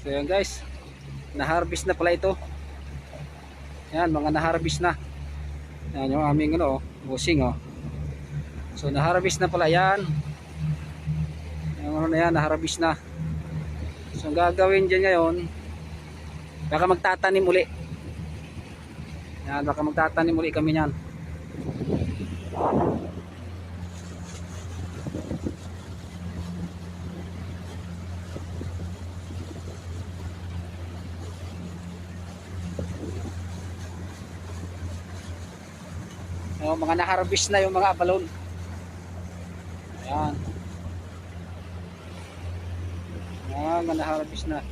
So yan guys, na-harvest na pala ito. Yan, mga na-harvest na. Yan yung aming ano, busing oh. So na-harvest na pala yan. Yung ano na yan, na-harvest na. So ang gagawin dyan ngayon, baka magtatanim uli. Yan, baka magtatanim uli kami niyan. Yung mga na-harvest na yung mga abalon. Ayan. Ayan, mga na-harvest na.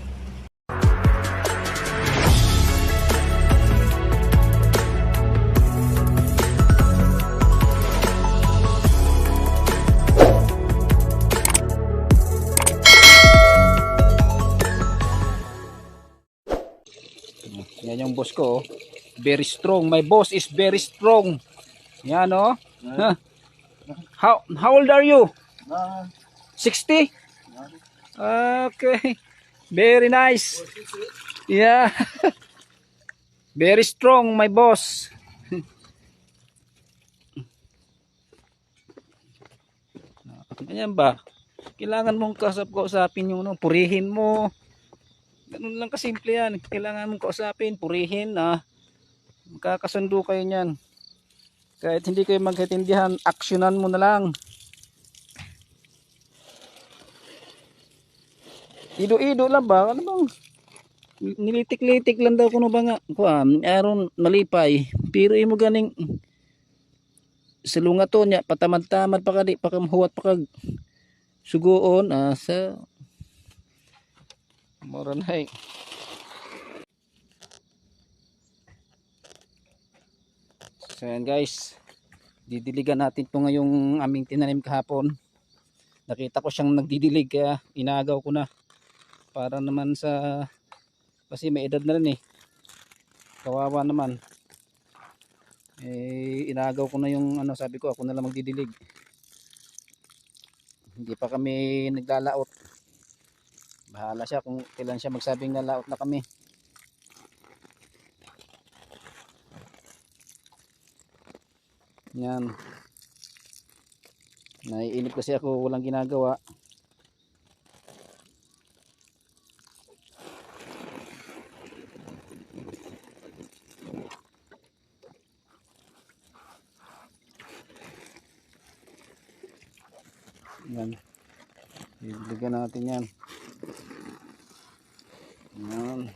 Yan yung boss ko. oh. Very strong. My boss is very strong. Yan oh. Huh. How how old are you? 60? Okay. Very nice. Yeah. Very strong my boss. Ayan ba? Kailangan mong kasap kausapin yung ano, purihin mo. Ganun lang kasimple yan. Kailangan mong kausapin, purihin na. Magkakasundo kayo niyan. Kahit hindi kayo magkaintindihan, aksyonan mo na lang. Ido-ido lang ba? Ano bang? Nilitik-litik lang daw kuno ba nga? Kuan, aron malipay. Pero imo ganing silunga to niya patamad-tamad pa kadi pakamhuwat pa kag suguon ah, sa mura na eh. So yan guys, didiligan natin to ngayong aming tinanim kahapon. Nakita ko siyang nagdidilig kaya inagaw ko na. Para naman sa, kasi may edad na rin eh. Kawawa naman. Eh, inagaw ko na yung ano sabi ko ako na lang magdidilig. Hindi pa kami naglalaot. Bahala siya kung kailan siya magsabing nalaot na kami. Yan. Naiinip kasi ako walang ginagawa. Yan. Ibigyan natin yan. Yan.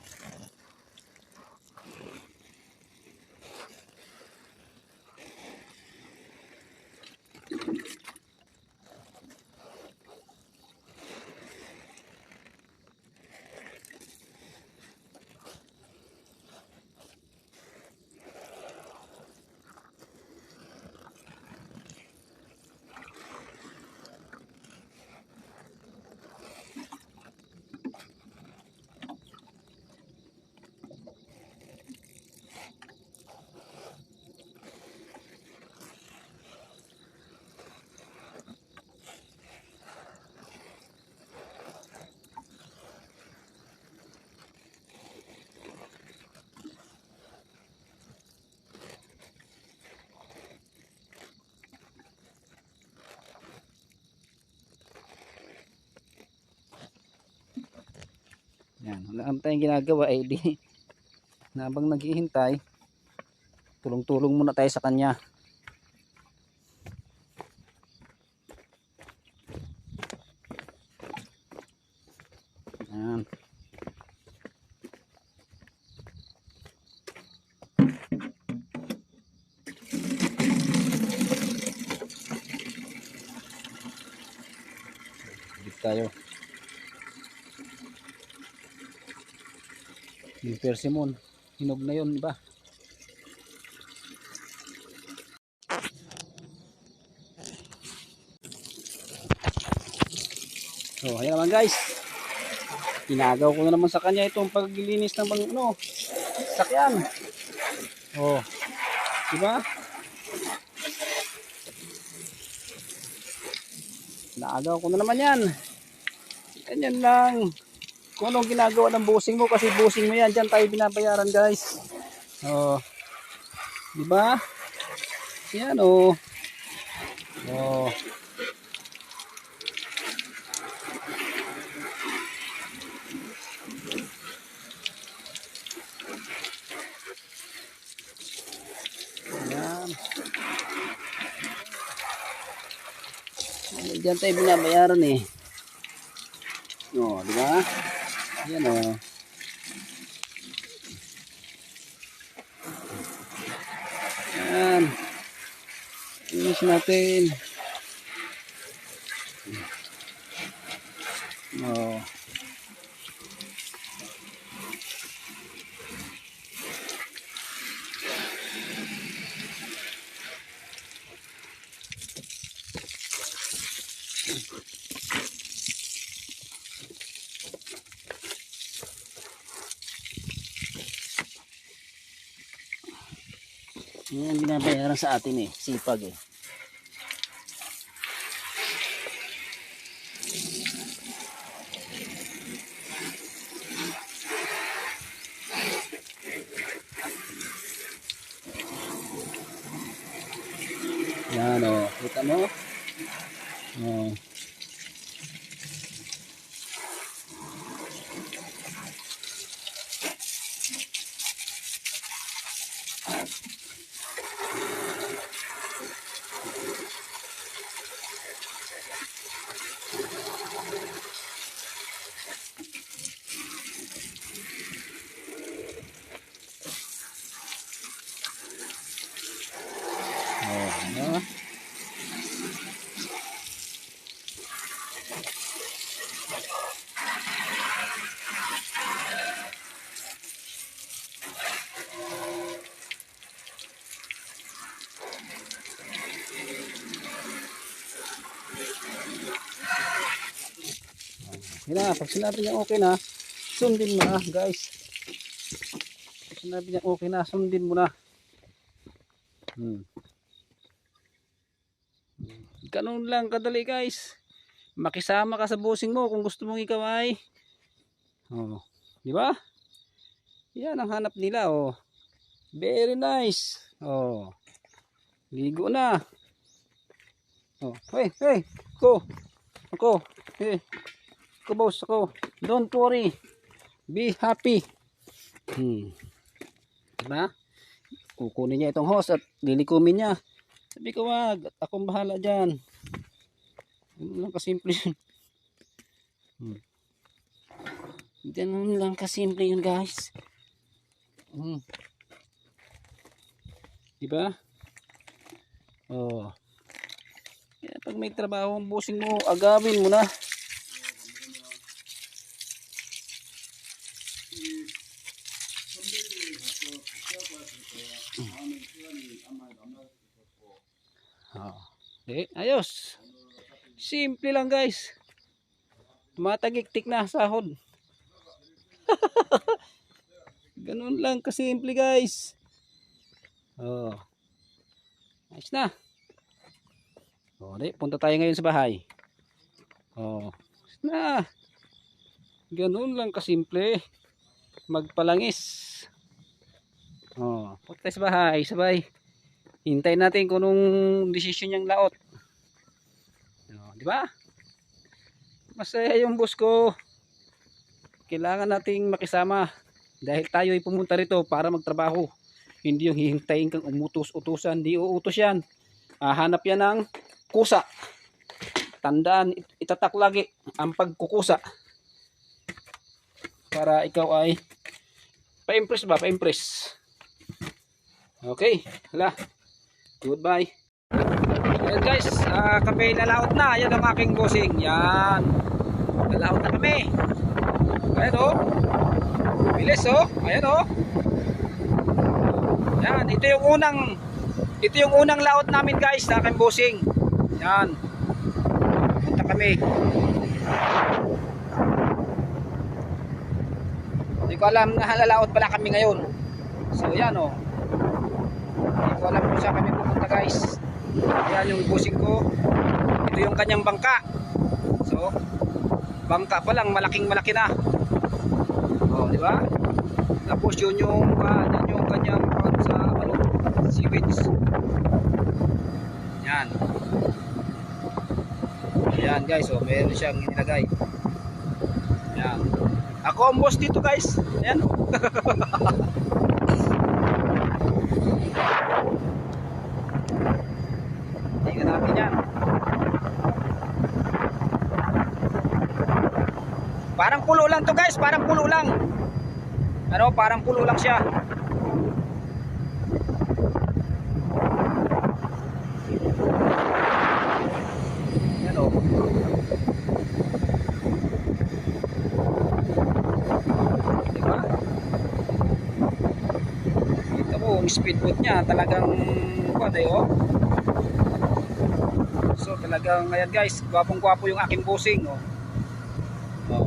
Yan, wala naman tayong ginagawa eh di nabang naghihintay tulong-tulong muna tayo sa kanya. Yan. Dito tayo. Yung persimmon, hinog na yun, ba? So, ayan naman guys. Inagaw ko na naman sa kanya itong paglilinis ng bang, ano, sakyan. Oh, diba? Naagaw ko na naman yan. Ganyan lang. Kung anong ginagawa ng busing mo kasi busing mo yan. Diyan tayo binabayaran guys. Oh. Di ba? Yan oh. Oh. Yan. Diyan tayo binabayaran eh. Oh, di ba? Yan oh. Yan. Inis natin. Oh. Yan ang binabayaran sa atin eh. Sipag eh. Yan o. Kita mo? Oh. Oh? Okay na, pag sinabi niya okay na, sundin mo na guys. Pag sinabi niya okay na, sundin mo na. Hmm. Ganun lang kadali guys. Makisama ka sa busing mo kung gusto mong ikaw ay. Oh, di ba? Yan ang hanap nila oh. Very nice. Oh. Ligo na. Oh, hey, hey. Ako. Ako. Hey. Ako boss, ako. Don't worry. Be happy. Hmm. Diba? kukunin niya itong hose at lilikumin niya. Sabi ko wag, akong bahala dyan. Ganun lang kasimple yun. Hmm. Ganun lang kasimple yun guys. Hmm. Diba? Oh. Kaya pag may trabaho ang busing mo, agawin mo na. Eh, ayos. Simple lang guys. Matagiktik na sahod. Ganun lang kasimple guys. Oh. Ayos na. Oh, di, punta tayo ngayon sa bahay. Oh. Ayos na. Ganun lang kasimple. Magpalangis. Oh, punta tayo sa bahay, sabay. Hintayin natin kung nung desisyon niyang laot. Di ba? Masaya yung boss ko. Kailangan nating makisama dahil tayo ay pumunta rito para magtrabaho. Hindi yung hihintayin kang umutos-utusan, di uutos yan. Hahanap yan ng kusa. Tandaan, it- itatak lagi ang pagkukusa. Para ikaw ay pa-impress ba? Pa-impress. Okay, hala. Goodbye. Ayan guys, uh, kami lalaot na. Ayan ang aking bossing. Yan. Lalaot na kami. Ayan o. Oh. Bilis o. Oh. Ayan o. Oh. Yan. Ito yung unang ito yung unang laot namin guys sa aking bossing. Yan. Punta kami. Hindi ko alam na halalaot pala kami ngayon. So yan o. Hindi ko alam kung saan kami pupunta guys. Ayan yung busing ko. Ito yung kanyang bangka. So, bangka pa lang, malaking malaki na. Oh, di ba? Tapos yun yung uh, yan yung kanyang ano sa ano, seaweeds. Yan. Ayan guys, oh, meron siyang inilagay. Yan. Ako ang boss dito guys. Ayan. oh. Tingnan natin yan. Parang pulo lang to guys, parang pulo lang. Ano, parang pulo lang siya. Yan o. Diba? Kita mo, ang speedboat niya talagang what eh oh. So talagang ayan guys, gwapong gwapo yung aking busing oh. Oh.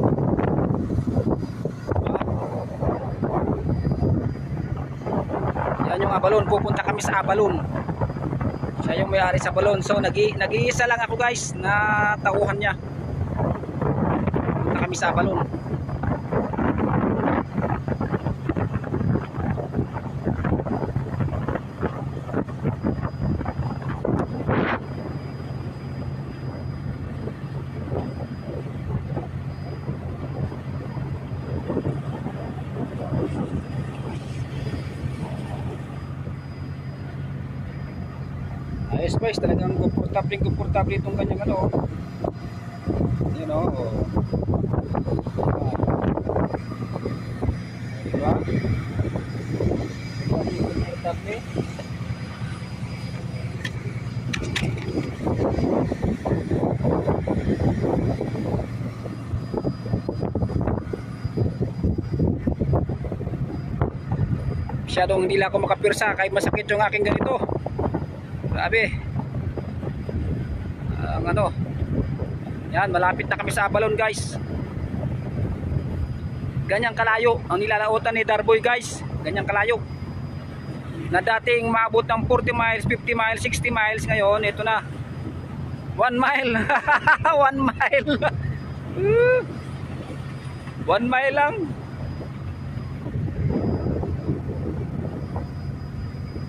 Yan yung Abalon, pupunta kami sa Abalon. Siya yung may-ari sa Abalon. So nagi nag-iisa lang ako guys na tauhan niya. Punta kami sa Abalon. Ayos guys, talagang komportable komportable itong kanyang ano. Yan o. Oh. Diba? Komportable. Masyadong hindi lang ako makapirsa kahit masakit yung aking ganito. Grabe. Ang ano. Yan, malapit na kami sa Abalon, guys. Ganyang kalayo ang nilalautan ni Darboy, guys. Ganyang kalayo. Na dating maabot ng 40 miles, 50 miles, 60 miles ngayon, ito na. 1 mile. 1 mile. 1 mile lang.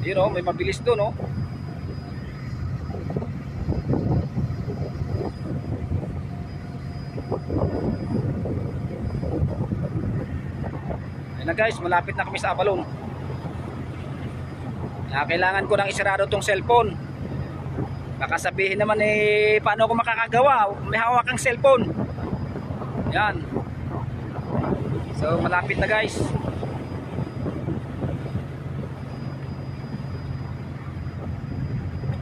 Yun oh, may mabilis doon oh. Ayun na guys, malapit na kami sa Abalon. Kaya kailangan ko nang isarado tong cellphone. Baka sabihin naman eh, paano ako makakagawa? May hawak kang cellphone. Yan. So, malapit na guys.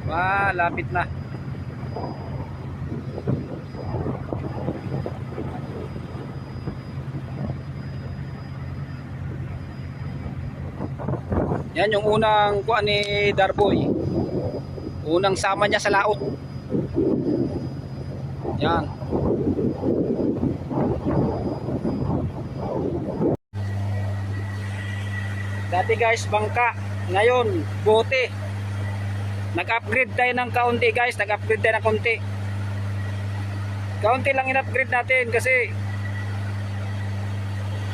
Malapit na. Yan yung unang kuan ni Darboy. Unang sama niya sa laot. Yan. Dati guys, bangka. Ngayon, bote. Nag-upgrade tayo ng kaunti guys. Nag-upgrade tayo ng kaunti. Kaunti lang in-upgrade natin kasi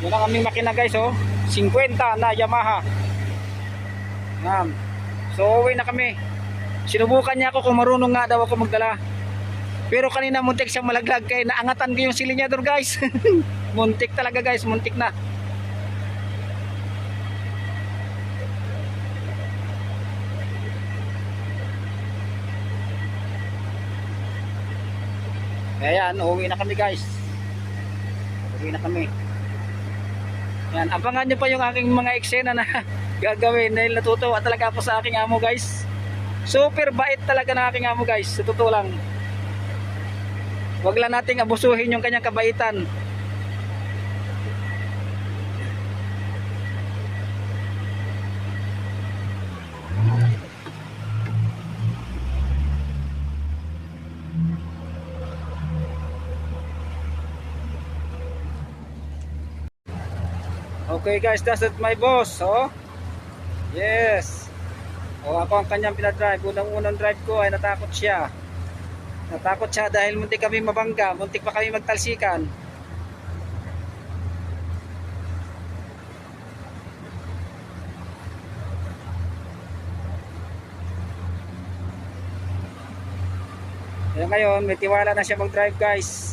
yun ang aming makina guys oh. 50 na Yamaha. Ma'am. So uwi na kami. Sinubukan niya ako kung marunong nga daw ako magdala. Pero kanina muntik siyang malaglag kaya naangatan ko yung silinyador guys. muntik talaga guys, muntik na. Kaya yan, uuwi na kami guys. Uuwi na kami. Yan, abangan nyo pa yung aking mga eksena na gagawin dahil natutuwa talaga ako sa aking amo guys. Super bait talaga ng aking amo guys, sa totoo lang. Huwag lang nating abusuhin yung kanyang kabaitan. Okay guys, that's it my boss. Oh. Yes. O ako ang kanyang pinadrive. Unang-unang drive ko ay natakot siya. Natakot siya dahil muntik kami mabangga. Muntik pa kami magtalsikan. Eh, ngayon, may tiwala na siya mag-drive guys.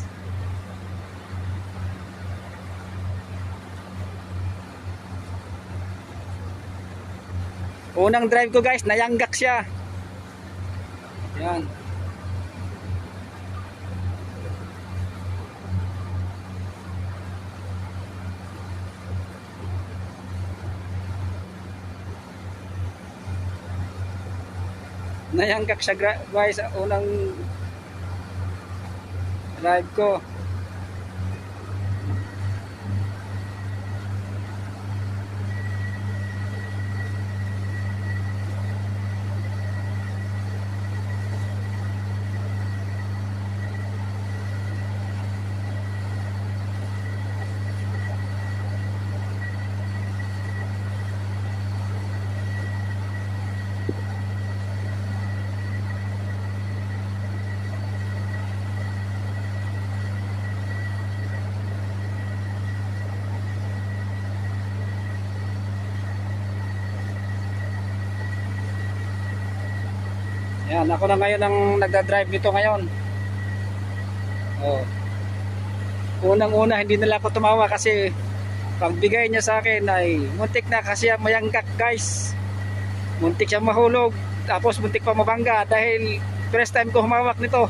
Unang drive ko guys, nayanggak siya. Yan. Nayanggak siya guys, unang drive ko. Yan, ako na ngayon ang nagda-drive nito ngayon. Oh. Unang-una hindi nila ako tumawa kasi pagbigay niya sa akin ay muntik na kasi mayangkak guys. Muntik siya mahulog tapos muntik pa mabangga dahil first time ko humawak nito.